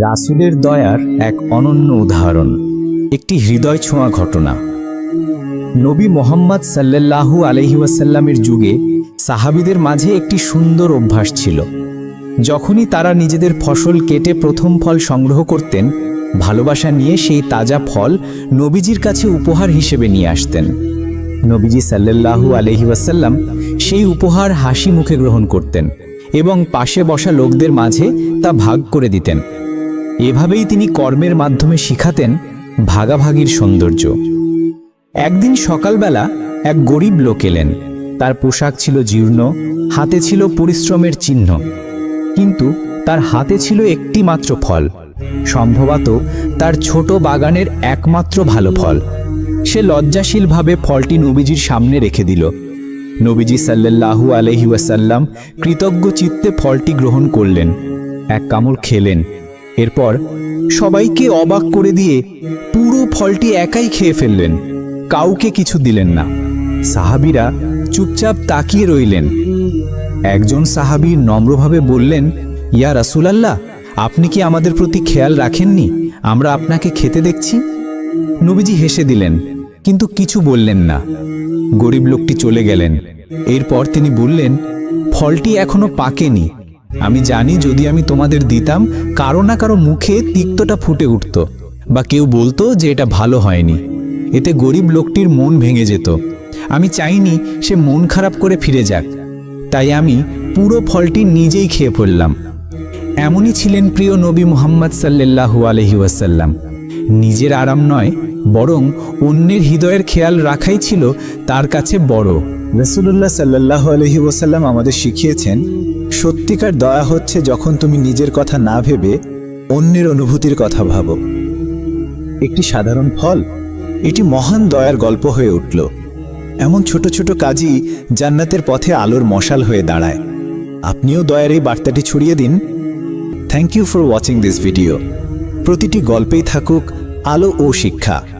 রাসুলের দয়ার এক অনন্য উদাহরণ, একটি হৃদয় ছোঁয়া ঘটনা। নবী মোহাম্মদ সাল্লাল্লাহু আলহি ওয়াসাল্লামের যুগে সাহাবিদের মাঝে একটি সুন্দর অভ্যাস ছিল। যখনই তারা নিজেদের ফসল কেটে প্রথম ফল সংগ্রহ করতেন, ভালোবাসা নিয়ে সেই তাজা ফল নবীজির কাছে উপহার হিসেবে নিয়ে আসতেন। নবীজি সাল্লাল্লাহু আলহি ওয়াসাল্লাম সেই উপহার হাসি মুখে গ্রহণ করতেন এবং পাশে বসা লোকদের মাঝে তা ভাগ করে দিতেন। এভাবেই তিনি কর্মের মাধ্যমে শিখাতেন ভাগাভাগির সৌন্দর্য। একদিন সকালবেলা এক গরিব লোক এলেন। তার পোশাক ছিল জীর্ণ, হাতে ছিল পরিশ্রমের চিহ্ন। কিন্তু তার হাতে ছিল একটি মাত্র ফল। সম্ভবত তার ছোট বাগানের একমাত্র ভালো ফল। সে লজ্জাশীলভাবে ফলটি নবীজির সামনে রেখে দিল। নবীজি সাল্লাল্লাহু আলহি ওয়াসাল্লাম কৃতজ্ঞ চিত্তে ফলটি গ্রহণ করলেন। এক কামড় খেলেন। এরপর সবাইকে অবাক করে দিয়ে পুরো ফলটি একাই খেয়ে ফেললেন। কাউকে কিছু দিলেন না। সাহাবীরা চুপচাপ তাকিয়ে রইলেন। একজন সাহাবী নম্রভাবে বললেন, ইয়া রাসূলাল্লাহ, আপনি কি আমাদের প্রতি খেয়াল রাখেননি? আমরা আপনাকে খেতে দেখছি। নবীজি হেসে দিলেন, কিন্তু কিছু বললেন না। গরিব লোকটি চলে গেলেন। এরপর তিনি বললেন, ফলটি এখনও পাকেনি। আমি জানি যদি আমি তোমাদের দিতাম, কারও না কারও মুখে তিক্তটা ফুটে উঠত, বা কেউ বলতো যে এটা ভালো হয়নি। এতে গরিব লোকটির মন ভেঙে যেত। আমি চাইনি সে মন খারাপ করে ফিরে যাক। তাই আমি পুরো ফলটি নিজেই খেয়ে পড়লাম এমনই ছিলেন প্রিয় নবী মুহাম্মদ সাল্লাল্লাহু আলহি ওয়াসাল্লাম। নিজের আরাম নয়, বরং অন্যের হৃদয়ের খেয়াল রাখাই ছিল তার কাছে বড়। রসুল্লাহ সাল্লাহ আলহি ওসাল্লাম আমাদের শিখিয়েছেন, সত্যিকার দয়া হচ্ছে যখন তুমি নিজের কথা না ভেবে অন্যের অনুভূতির কথা ভাবো। একটি সাধারণ ফল, এটি মহান দয়ার গল্প হয়ে উঠল। এমন ছোট ছোট কাজই জান্নাতের পথে আলোর মশাল হয়ে দাঁড়ায়। আপনিও দয়ার এই বার্তাটি ছড়িয়ে দিন। Thank you for watching this video প্রতিটি গল্পেই থাকুক আলো ও শিক্ষা।